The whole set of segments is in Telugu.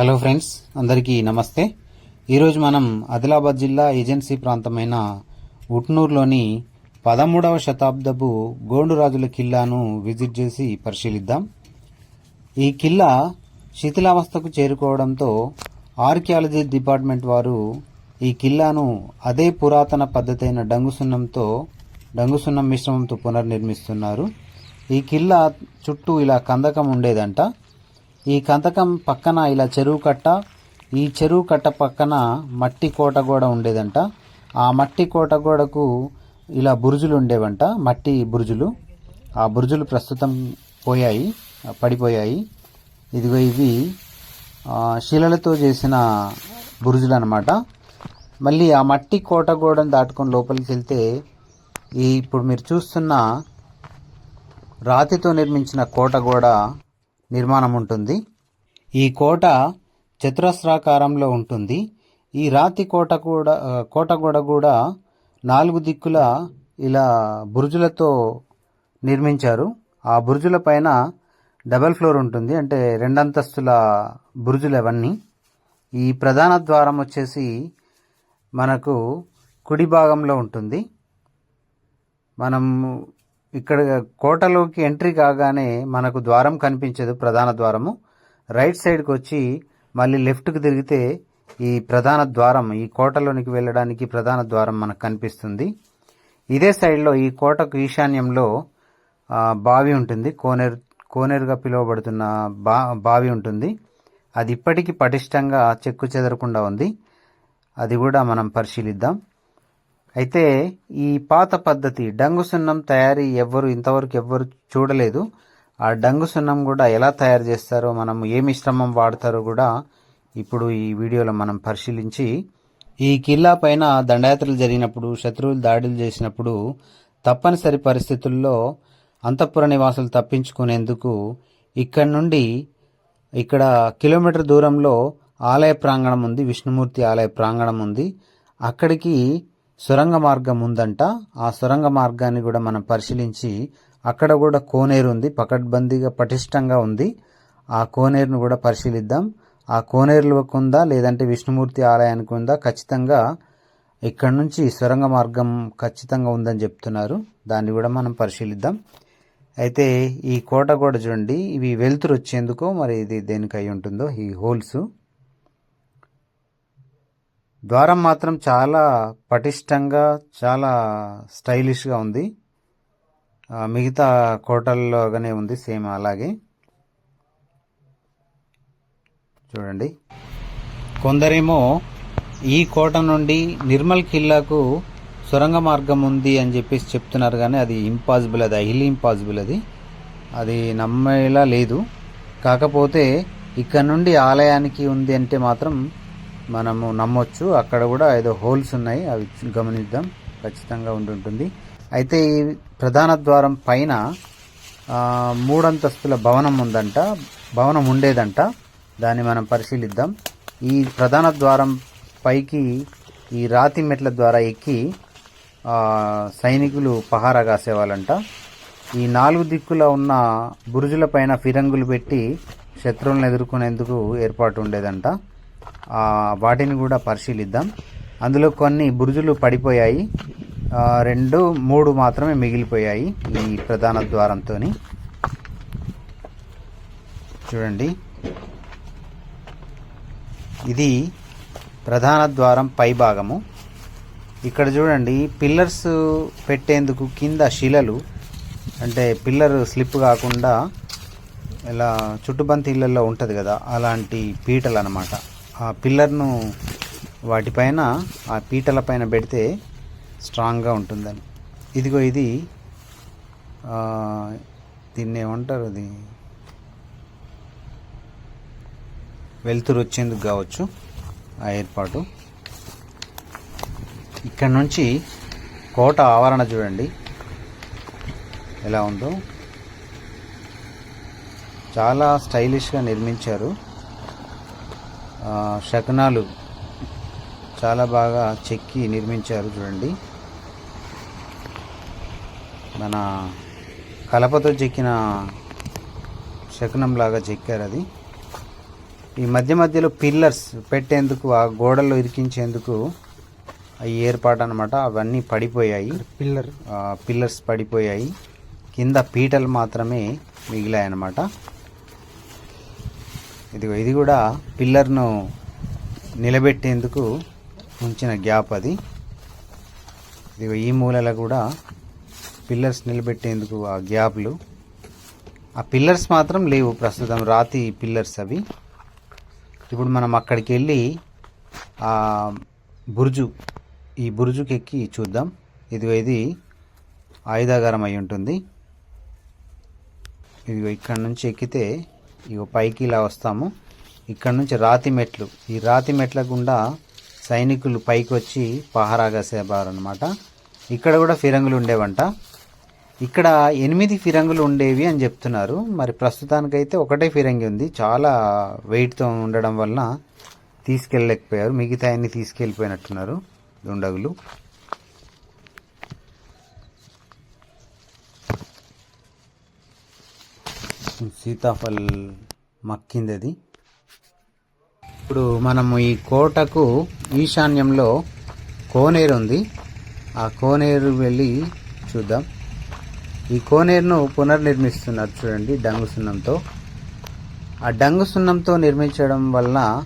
హలో ఫ్రెండ్స్ అందరికీ నమస్తే. ఈరోజు మనం ఆదిలాబాద్ జిల్లా ఏజెన్సీ ప్రాంతమైన ఉట్నూరులోని పదమూడవ శతాబ్దపు గోండురాజుల కిల్లాను విజిట్ చేసి పరిశీలిద్దాం. ఈ కిల్లా శిథిలావస్థకు చేరుకోవడంతో ఆర్కియాలజీ డిపార్ట్మెంట్ వారు ఈ కిల్లాను అదే పురాతన పద్ధతైన డంగు సున్నంతో డంగు సున్నం మిశ్రమంతో పునర్నిర్మిస్తున్నారు. ఈ కిల్లా చుట్టూ ఇలా కందకం ఉండేదంట. ఈ కంతకం పక్కన ఇలా చెరువు కట్ట ఈ చెరువు కట్ట పక్కన మట్టి కోట గోడ ఉండేదంట. ఆ మట్టి కోట గోడకు ఇలా బురుజులు ఉండేవంట మట్టి బురుజులు. ఆ బురుజులు ప్రస్తుతం పోయాయి పడిపోయాయి. ఇదిగో ఇవి శిలలతో చేసిన బురుజులు అనమాట మళ్ళీ ఆ మట్టి కోట గోడను దాటుకొని లోపలికి వెళ్తే ఈ ఇప్పుడు మీరు చూస్తున్న రాతితో నిర్మించిన కోట గోడ నిర్మాణం ఉంటుంది. ఈ కోట చతురస్రాకారంలో ఉంటుంది. ఈ రాతి కోట కూడా కోట గోడ కూడా నాలుగు దిక్కుల ఇలా బురుజులతో నిర్మించారు. ఆ బురుజుల పైన డబల్ ఫ్లోర్ ఉంటుంది. అంటే రెండంతస్తుల బురుజులు అవన్నీ. ఈ ప్రధాన ద్వారం వచ్చేసి మనకు కుడి భాగంలో ఉంటుంది. మనం ఇక్కడ కోటలోకి ఎంట్రీ కాగానే మనకు ద్వారం కనిపించదు ప్రధాన ద్వారము. రైట్ సైడ్కి వచ్చి మళ్ళీ లెఫ్ట్కి తిరిగితే ఈ ప్రధాన ద్వారం ఈ కోటలోనికి వెళ్ళడానికి ప్రధాన ద్వారం మనకు కనిపిస్తుంది. ఇదే సైడ్లో ఈ కోటకు ఈశాన్యంలో బావి ఉంటుంది. కోనేరు కోనేరుగా పిలువబడుతున్న బా బావి ఉంటుంది. అది ఇప్పటికీ పటిష్టంగా చెక్కు చెదరకుండా ఉంది. అది కూడా మనం పరిశీలిద్దాం. అయితే ఈ పాత పద్ధతి డంగు సున్నం తయారీ ఎవ్వరు ఇంతవరకు ఎవ్వరు చూడలేదు. ఆ డంగు సున్నం కూడా ఎలా తయారు చేస్తారో మనం ఏ మిశ్రమం వాడతారో కూడా ఇప్పుడు ఈ వీడియోలో మనం పరిశీలించి ఈ కిల్లా పైన దండయాత్రలు జరిగినప్పుడు శత్రువులు దాడులు చేసినప్పుడు తప్పనిసరి పరిస్థితుల్లో అంతఃపుర నివాసులు తప్పించుకునేందుకు ఇక్కడి నుండి ఇక్కడ కిలోమీటర్ దూరంలో ఆలయ ప్రాంగణం ఉంది విష్ణుమూర్తి ఆలయ ప్రాంగణం ఉంది. అక్కడికి సొరంగ మార్గం ఉందంట. ఆ సొరంగ మార్గాన్ని కూడా మనం పరిశీలించి అక్కడ కూడా కోనేరు ఉంది. పకడ్బందీగా పటిష్టంగా ఉంది. ఆ కోనేరును కూడా పరిశీలిద్దాం. ఆ కోనేరులోకి ఉందా లేదంటే విష్ణుమూర్తి ఆలయానికి ఉందా? ఖచ్చితంగా ఇక్కడ నుంచి సొరంగ మార్గం ఖచ్చితంగా ఉందని చెప్తున్నారు. దాన్ని కూడా మనం పరిశీలిద్దాం. అయితే ఈ కోట కూడా చూడండి. ఇవి వెలుతురు వచ్చేందుకో మరి ఇది దేనికి అయి ఉంటుందో? ఈ హోల్స్. ద్వారం మాత్రం చాలా పటిష్టంగా చాలా స్టైలిష్గా ఉంది. మిగతా కోటల్లోగానే ఉంది సేమ్ అలాగే. చూడండి. కొందరేమో ఈ కోట నుండి నిర్మల్ కిల్లాకు సొరంగ మార్గం ఉంది అని చెప్పేసి చెప్తున్నారు కానీ అది ఇంపాసిబుల్ అది హైలీ ఇంపాసిబుల్ అది. అది నమ్మేలా లేదు. కాకపోతే ఇక్కడ నుండి ఆలయానికి ఉంది అంటే మాత్రం మనము నమ్మొచ్చు. అక్కడ కూడా ఏదో హోల్స్ ఉన్నాయి. అవి గమనిద్దాం. ఖచ్చితంగా ఉండి ఉంటుంది అయితే ఈ ప్రధాన ద్వారం పైన మూడంతస్తుల భవనం ఉందంట. భవనం ఉండేదంట. దాన్ని మనం పరిశీలిద్దాం. ఈ ప్రధాన ద్వారం పైకి ఈ రాతి మెట్ల ద్వారా ఎక్కి సైనికులు పహారా కాసేవాళ్ళంట. ఈ నాలుగు దిక్కుల ఉన్న బురుజుల పైన ఫిరంగులు పెట్టి శత్రువులను ఎదుర్కొనేందుకు ఏర్పాటు ఉండేదంట. వాటిని కూడా పరిశీలిద్దాం. అందులో కొన్ని బురుజులు పడిపోయాయి. రెండు మూడు మాత్రమే మిగిలిపోయాయి ఈ ప్రధాన ద్వారంతో చూడండి. ఇది ప్రధాన ద్వారం పై భాగము. ఇక్కడ చూడండి పిల్లర్స్ పెట్టేందుకు కింద శిలలు అంటే పిల్లర్ స్లిప్ కాకుండా ఇలా చుట్టుబంతి ఇళ్ళల్లో ఉంటుంది కదా అలాంటి పీటలు అనమాట ఆ పిల్లర్ను వాటిపైన ఆ పీటల పైన పెడితే స్ట్రాంగ్గా ఉంటుందని. ఇదిగో ఇది దీన్ని ఏమంటారు అది? వెలుతురు వచ్చేందుకు కావచ్చు ఆ ఏర్పాటు. ఇక్కడ నుంచి కోట ఆవరణ చూడండి. ఎలా ఉందో. చాలా స్టైలిష్గా నిర్మించారు. శకనాలు చాలా బాగా చెక్కి నిర్మించారు చూడండి. మన కలపతో చెక్కిన శకునం లాగా చెక్కారు అది. ఈ మధ్య మధ్యలో పిల్లర్స్ పెట్టేందుకు ఆ గోడల్లో ఇరికించేందుకు ఈ ఏర్పాటు అనమాట అవన్నీ పడిపోయాయి. పిల్లర్. పిల్లర్స్ పడిపోయాయి. కింద పీటలు మాత్రమే మిగిలాయి అన్నమాట ఇదిగో ఇది కూడా పిల్లర్ను నిలబెట్టేందుకు ఉంచిన గ్యాప్ అది. ఇదిగో ఈ మూలలో కూడా పిల్లర్స్ నిలబెట్టేందుకు ఆ గ్యాప్లు. ఆ పిల్లర్స్ మాత్రం లేవు ప్రస్తుతం రాతి పిల్లర్స్ అవి. ఇప్పుడు మనం అక్కడికి వెళ్ళి ఆ బుర్జు ఈ బుర్జుకి ఎక్కి చూద్దాం. ఇదిగో ఇది ఆయుధాగారం అయి ఉంటుంది. ఇదిగో ఇక్కడ నుంచి ఎక్కితే ఇగో పైకి ఇలా వస్తాము. ఇక్కడ నుంచి రాతి మెట్లు. ఈ రాతి మెట్ల గుండా సైనికులు పైకి వచ్చి పహారా కాసేవారు అనమాట ఇక్కడ కూడా ఫిరంగులు ఉండేవంట. ఇక్కడ ఎనిమిది ఫిరంగులు ఉండేవి అని చెప్తున్నారు. మరి ప్రస్తుతానికైతే ఒకటే ఫిరంగి ఉంది. చాలా వెయిట్తో ఉండడం వలన తీసుకెళ్ళలేకపోయారు. మిగతా అన్ని తీసుకెళ్ళిపోయినట్టున్నారు దుండగులు. సీతాఫల్ మక్కింది అది ఇప్పుడు మనము ఈ కోటకు ఈశాన్యంలో కోనేరు ఉంది. ఆ కోనేరు వెళ్ళి చూద్దాం. ఈ కోనేరును పునర్నిర్మిస్తున్నారు చూడండి డంగు సున్నంతో. ఆ డంగు సున్నంతో నిర్మించడం వల్ల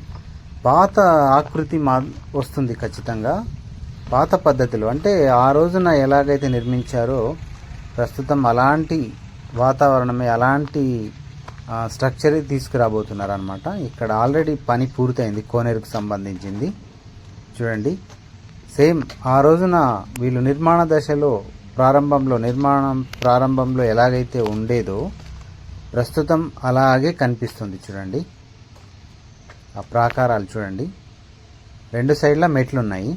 పాత ఆకృతి మా వస్తుంది ఖచ్చితంగా. పాత పద్ధతులు అంటే ఆ రోజున ఎలాగైతే నిర్మించారో ప్రస్తుతం అలాంటి వాతావరణమే అలాంటి స్ట్రక్చర్ తీసుకురాబోతున్నారు అనమాట ఇక్కడ ఆల్రెడీ పని పూర్తయింది కోనేరుకు సంబంధించింది. చూడండి. సేమ్ ఆ రోజున వీళ్ళు నిర్మాణ దశలో ప్రారంభంలో నిర్మాణం ప్రారంభంలో ఎలాగైతే ఉండేదో ప్రస్తుతం అలాగే కనిపిస్తుంది చూడండి. ఆ ప్రాకారాలు చూడండి. రెండు సైడ్ల మెట్లు ఉన్నాయి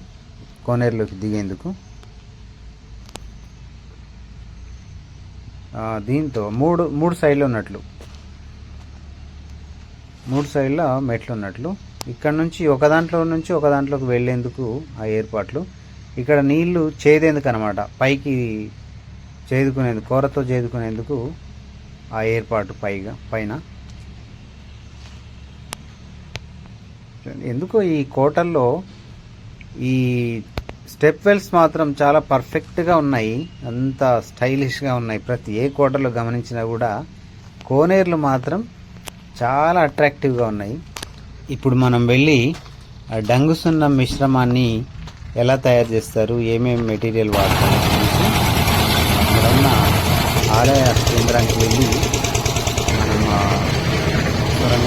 కోనేరులోకి దిగేందుకు. దీంతో మూడు మూడు సైడ్లు ఉన్నట్లు. మూడు సైడ్ల మెట్లు ఉన్నట్లు. ఇక్కడ నుంచి ఒక దాంట్లో నుంచి ఒక దాంట్లోకి వెళ్ళేందుకు ఆ ఏర్పాట్లు. ఇక్కడ నీళ్ళు చేదేందుకు అనమాట పైకి చేదుకునేందుకు కూరతో చేదుకునేందుకు ఆ ఏర్పాటు పైగా పైన. ఎందుకో ఈ కోటల్లో ఈ స్టెప్ వెల్స్ మాత్రం చాలా పర్ఫెక్ట్గా ఉన్నాయి. అంత స్టైలిష్గా ఉన్నాయి. ప్రతి ఏ కోటలో గమనించినా కూడా కోనేర్లు మాత్రం చాలా అట్రాక్టివ్గా ఉన్నాయి. ఇప్పుడు మనం వెళ్ళి ఆ డంగు సున్నం మిశ్రమాన్ని ఎలా తయారు చేస్తారు? ఏమేమి మెటీరియల్ వాడతారు? అక్కడ ఉన్న ఆలయ కేంద్రానికి వెళ్ళి మనం సొరంగ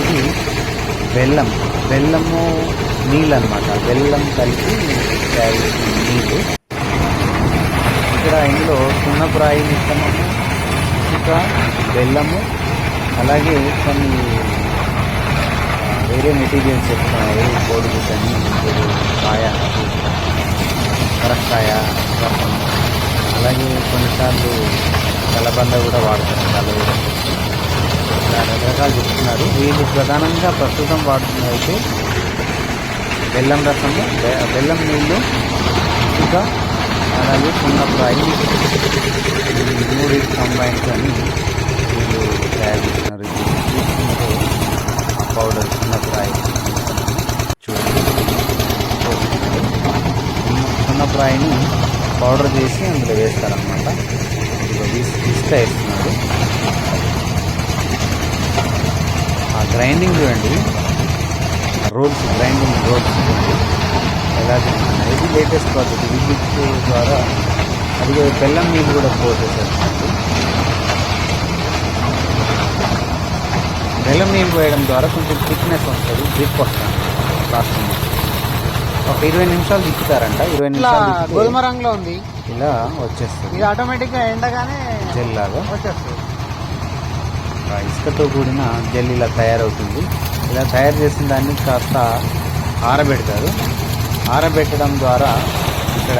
ఇది బెల్లం. బెల్లము నీళ్ళు అనమాట బెల్లం కలిపి తయారు నీళ్ళు. ఇక్కడ ఇందులో సున్నపురాయి మిశ్రమము ఇసుక బెల్లము అలాగే కొన్ని వేరే మెటీరియల్స్ చెప్తున్నాయి కోడిగుడ్డ అని కాయ కరక్కాయ అలాగే కొన్నిసార్లు కలబంద కూడా వాడతారు కలవడం రకరకాలు చెప్తున్నారు. వీళ్ళు ప్రధానంగా ప్రస్తుతం వాడుతున్నది అయితే బెల్లం రసము బెల్లం నీళ్ళు ఇంకా అలాగే సున్నప్రాయి ఈ మూడు కంబైన్స్ అని వీళ్ళు తయారు చేస్తున్నారు. ఆ పౌడర్ సున్నప్రాయి సున్నప్రాయిని పౌడర్ చేసి అందులో వేస్తారనమాట ఇదిగో ఇసుక వేస్తున్నారు. ఆ గ్రైండింగ్ చూడండి. రోడ్స్ గ్రైండింగ్ రోడ్స్ ఎలా చేస్తున్నారు ఇది లేటెస్ట్ పద్ధతి విద్యుత్ ద్వారా అది బెల్లం నీళ్ళు కూడా పోసేసేస్తుంది బెల్లం నీళ్ళు పోయడం ద్వారా కొంచెం థిక్నెస్ వస్తుంది గ్రిప్ వస్తుంది ప్లాస్టిక్ ఒక ఇరవై నిమిషాలు తిప్పుతారంట ఇరవై నిమిషాలు గోధుమ రంగులో ఉంది. ఇలా వచ్చేస్తుంది. ఇది ఆటోమేటిక్గా ఎండగానే జెల్ లాగా వచ్చేస్తుంది. ఇసుకతో కూడిన జెల్ ఇలా తయారవుతుంది. ఇలా తయారు చేసిన దాన్ని కాస్త ఆరబెడతారు. ఆరబెట్టడం ద్వారా ఇక్కడ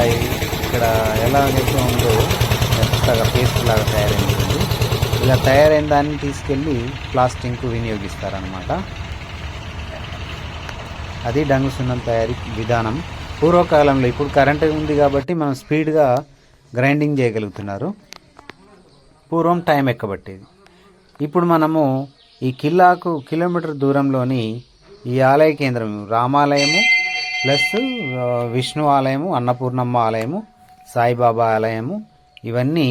ఇక్కడ ఎలాగైతే ఉందో మెత్తగా పేస్ట్ లాగా తయారైంది. ఇలా తయారైన దాన్ని తీసుకెళ్ళి ప్లాస్టింగ్కు వినియోగిస్తారనమాట అది డంగు సున్నం తయారీ విధానం. పూర్వకాలంలో ఇప్పుడు కరెంట్ ఉంది కాబట్టి మనం స్పీడ్గా గ్రైండింగ్ చేయగలుగుతున్నారు. పూర్వం టైం ఎక్కబట్టేది. ఇప్పుడు మనము ఈ కిల్లాకు కిలోమీటర్ దూరంలోని ఈ ఆలయ కేంద్రం రామాలయము ప్లస్ విష్ణు ఆలయము అన్నపూర్ణమ్మ ఆలయము సాయిబాబా ఆలయము ఇవన్నీ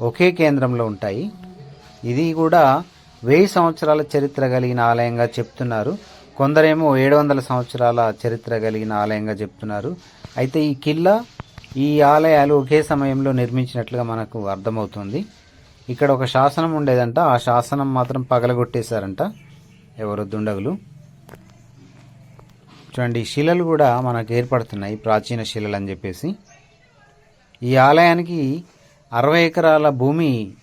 ఒకే కేంద్రంలో ఉంటాయి. ఇది కూడా వెయ్యి సంవత్సరాల చరిత్ర కలిగిన ఆలయంగా చెప్తున్నారు. కొందరేమో ఏడు వందల సంవత్సరాల చరిత్ర కలిగిన ఆలయంగా చెప్తున్నారు. అయితే ఈ కిల్లా ఈ ఆలయాలు ఒకే సమయంలో నిర్మించినట్లుగా మనకు అర్థమవుతుంది. ఇక్కడ ఒక శాసనం ఉండేదంట. ఆ శాసనం మాత్రం పగలగొట్టేశారంట. ఎవరు? దుండగులు. చూడండి శిలలు కూడా మనకు ఏర్పడుతున్నాయి. ప్రాచీన శిలలు అని చెప్పేసి. ఈ ఆలయానికి అరవై ఎకరాల భూమి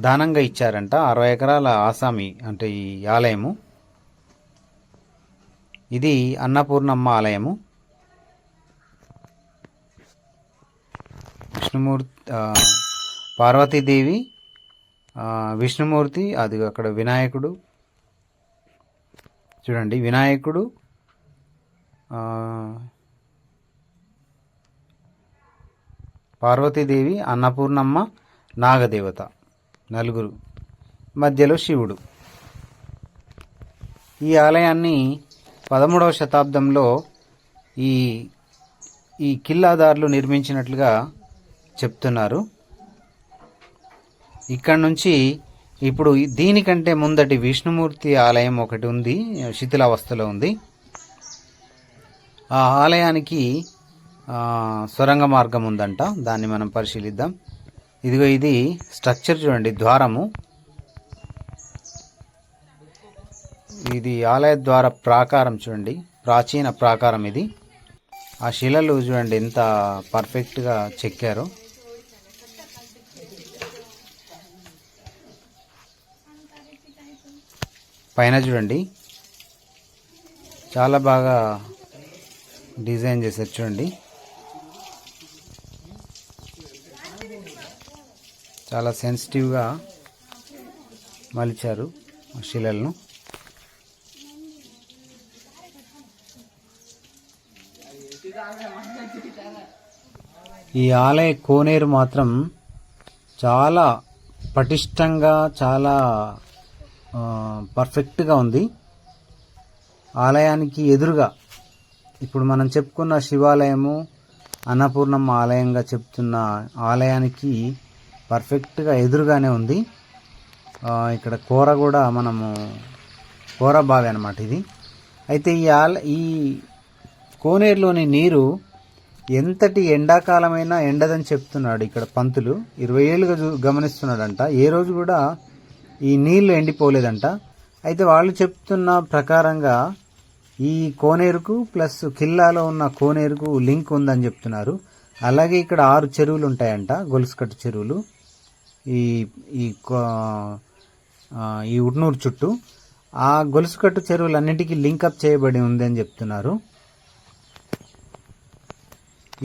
దానంగా ఇచ్చారంట. అరవై ఎకరాల ఆసామి అంటే ఈ ఆలయము. ఇది అన్నపూర్ణమ్మ ఆలయము. విష్ణుమూర్తి పార్వతీదేవి విష్ణుమూర్తి అది అక్కడ వినాయకుడు. చూడండి వినాయకుడు పార్వతీదేవి అన్నపూర్ణమ్మ నాగదేవత నలుగురు. మధ్యలో శివుడు. ఈ ఆలయాన్ని పదమూడవ శతాబ్దంలో ఈ ఈ కిల్లాదారులు నిర్మించినట్లుగా చెప్తున్నారు. ఇక్కడ నుంచి ఇప్పుడు దీనికంటే ముందటి విష్ణుమూర్తి ఆలయం ఒకటి ఉంది శిథిలావస్థలో ఉంది. ఆ ఆలయానికి సొరంగ మార్గం ఉందంట దాన్ని మనం పరిశీలిద్దాం. ఇదిగో ఇది స్ట్రక్చర్ చూడండి ద్వారము. ఇది ఆలయ ద్వార ప్రాకారం చూడండి ప్రాచీన ప్రాకారం ఇది. ఆ శిలలు చూడండి ఎంత పర్ఫెక్ట్గా చెక్కారో. పైన చూడండి. చాలా బాగా డిజైన్ చేశారు చూడండి. చాలా సెన్సిటివ్గా మలిచారు శిలలను. ఈ ఆలయ కోనేరు మాత్రం చాలా పటిష్టంగా చాలా పర్ఫెక్ట్గా ఉంది. ఆలయానికి ఎదురుగా ఇప్పుడు మనం చెప్పుకున్న శివాలయము అన్నపూర్ణమ్మ ఆలయంగా చెప్తున్న ఆలయానికి పర్ఫెక్ట్గా ఎదురుగానే ఉంది. ఇక్కడ కూర కూడా మనము కూర బావి అనమాట ఇది. అయితే ఈ ఆల ఈ కోనేరులోని నీరు ఎంతటి ఎండాకాలమైనా ఎండదని చెప్తున్నాడు ఇక్కడ పంతులు. ఇరవై ఏళ్ళుగా చూ- గమనిస్తున్నాడంట. ఏ రోజు కూడా ఈ నీళ్ళు ఎండిపోలేదంట. అయితే వాళ్ళు చెప్తున్న ప్రకారంగా ఈ కోనేరుకు ప్లస్ కిల్లాలో ఉన్న కోనేరుకు లింక్ ఉందని చెప్తున్నారు. అలాగే ఇక్కడ ఆరు చెరువులు ఉంటాయంట గొలుసుకట్టు చెరువులు. ఈ ఈ కో- ఈ ఉట్నూరు చుట్టూ. ఆ గొలుసుకట్టు చెరువులన్నిటికీ లింకప్ చేయబడి ఉంది అని చెప్తున్నారు.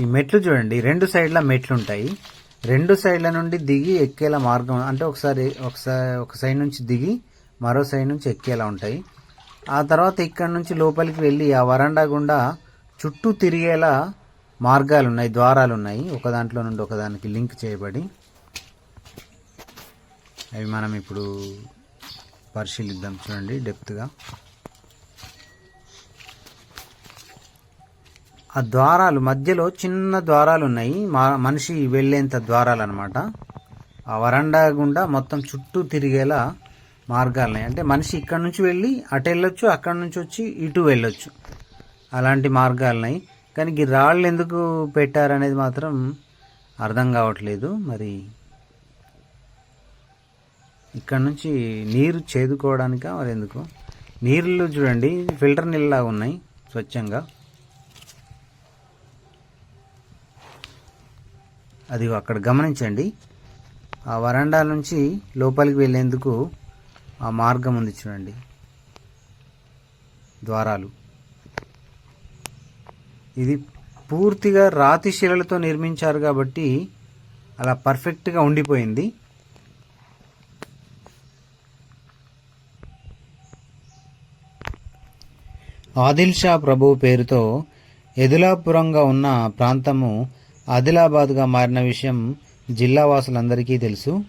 ఈ మెట్లు చూడండి రెండు సైడ్ల మెట్లు ఉంటాయి రెండు సైడ్ల నుండి దిగి ఎక్కేలా మార్గం అంటే ఒకసారి ఒకసారి ఒక సైడ్ నుంచి దిగి మరో సైడ్ నుంచి ఎక్కేలా ఉంటాయి. ఆ తర్వాత ఇక్కడ నుంచి లోపలికి వెళ్ళి ఆ వరండా గుండా చుట్టూ తిరిగేలా మార్గాలు ఉన్నాయి ద్వారాలు ఉన్నాయి ఒక దాంట్లో నుండి ఒకదానికి లింక్ చేయబడి అవి మనం ఇప్పుడు పరిశీలిద్దాం చూడండి డెప్త్గా. ఆ ద్వారాలు మధ్యలో చిన్న ద్వారాలు ఉన్నాయి మా మనిషి వెళ్ళేంత ద్వారాలు అనమాట ఆ వరండా గుండా మొత్తం చుట్టూ తిరిగేలా మార్గాలు ఉన్నాయి అంటే మనిషి ఇక్కడ నుంచి వెళ్ళి అటు వెళ్ళొచ్చు అక్కడ నుంచి వచ్చి ఇటు వెళ్ళొచ్చు. అలాంటి మార్గాలు ఉన్నాయి కానీ ఈ రాళ్ళు ఎందుకు పెట్టారనేది మాత్రం అర్థం కావట్లేదు. మరి ఇక్కడ నుంచి నీరు చేదుకోవడానికా? మరి ఎందుకు? నీళ్ళు చూడండి ఫిల్టర్ నీళ్ళలాగా ఉన్నాయి స్వచ్ఛంగా. అది అక్కడ గమనించండి. ఆ వరండా నుంచి లోపలికి వెళ్ళేందుకు ఆ మార్గం ఉంది చూడండి. ద్వారాలు. ఇది పూర్తిగా రాతి శిలలతో నిర్మించారు కాబట్టి అలా పర్ఫెక్ట్గా ఉండిపోయింది. ఆదిల్ షా ప్రభు పేరుతో ఎదులాపురంగా ఉన్న ప్రాంతము ఆదిలాబాద్గా మారిన విషయం జిల్లా వాసులందరికీ తెలుసు.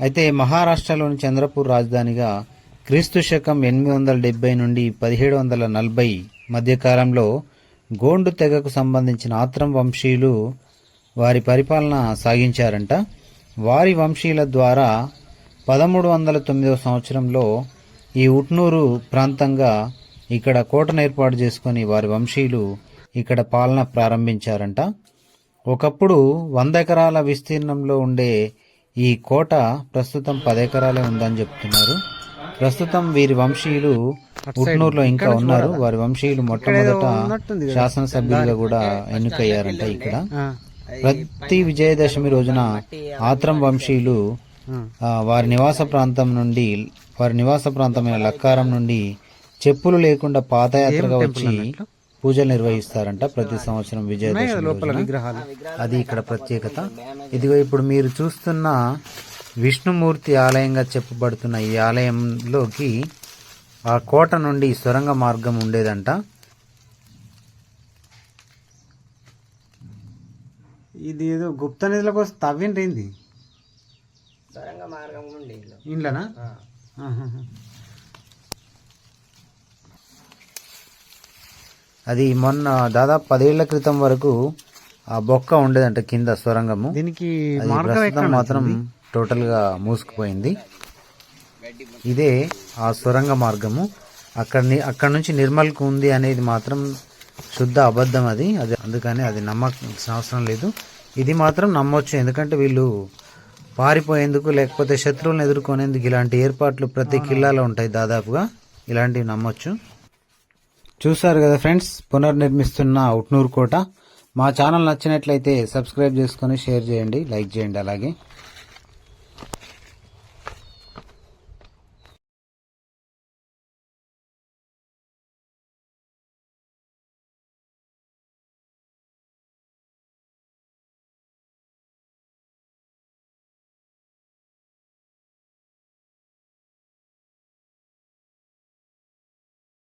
అయితే మహారాష్ట్రలోని చంద్రపూర్ రాజధానిగా క్రీస్తు శకం ఎనిమిది వందల డెబ్బై నుండి పదిహేడు వందల నలభై మధ్యకాలంలో గోండు తెగకు సంబంధించిన ఆత్రం వంశీయులు వారి పరిపాలన సాగించారంట. వారి వంశీయుల ద్వారా పదమూడు వందల తొమ్మిదవ సంవత్సరంలో ఈ ఉట్నూరు ప్రాంతంగా ఇక్కడ కోటను ఏర్పాటు చేసుకొని వారి వంశీయులు ఇక్కడ పాలన ప్రారంభించారంట. ఒకప్పుడు వంద ఎకరాల విస్తీర్ణంలో ఉండే ఈ కోట ప్రస్తుతం పది ఎకరాలే ఉందని చెప్తున్నారు. ప్రస్తుతం వీరి వంశీయులు ఉట్నూరులో ఇంకా ఉన్నారు. వారి వంశీయులు మొట్టమొదట. శాసనసభ్యులుగా కూడా ఎన్నికయ్యారంట ఇక్కడ. ప్రతి విజయదశమి రోజున ఆత్రం వంశీయులు వారి నివాస ప్రాంతం నుండి వారి నివాస ప్రాంతమైన లక్కారం నుండి చెప్పులు లేకుండా పాదయాత్రగా వచ్చి పూజలు నిర్వహిస్తారంట ప్రతి సంవత్సరం విజయదశమి అది ఇక్కడ ప్రత్యేకత. ఇదిగో ఇప్పుడు మీరు చూస్తున్న విష్ణుమూర్తి ఆలయంగా చెప్పబడుతున్న ఈ ఆలయంలోకి ఆ కోట నుండి సొరంగ మార్గం ఉండేదంట. ఇది ఏదో గుప్త నిధుల కోసం తవ్విండ్రింది ఇండ్లనా? అది మొన్న దాదాపు పదేళ్ళ క్రితం వరకు ఆ బొక్క ఉండేదంట కింద సొరంగము. దీనికి ప్రస్తుతం మాత్రం టోటల్గా మూసుకుపోయింది. ఇదే ఆ సొరంగ మార్గము. అక్కడ అక్కడ నుంచి నిర్మల్కు ఉంది అనేది మాత్రం శుద్ధ అబద్ధం అది. అది అందుకని అది నమ్మకాల్సిన అవసరం లేదు. ఇది మాత్రం నమ్మొచ్చు. ఎందుకంటే వీళ్ళు పారిపోయేందుకు లేకపోతే శత్రువులను ఎదుర్కొనేందుకు ఇలాంటి ఏర్పాట్లు ప్రతి కిల్లాలో ఉంటాయి దాదాపుగా. ఇలాంటివి నమ్మొచ్చు. చూసారు కదా ఫ్రెండ్స్ పునర్నిర్మిస్తున్న ఉట్నూరు కోట. మా ఛానల్ నచ్చినట్లయితే సబ్స్క్రైబ్ చేసుకొని షేర్ చేయండి లైక్ చేయండి అలాగే.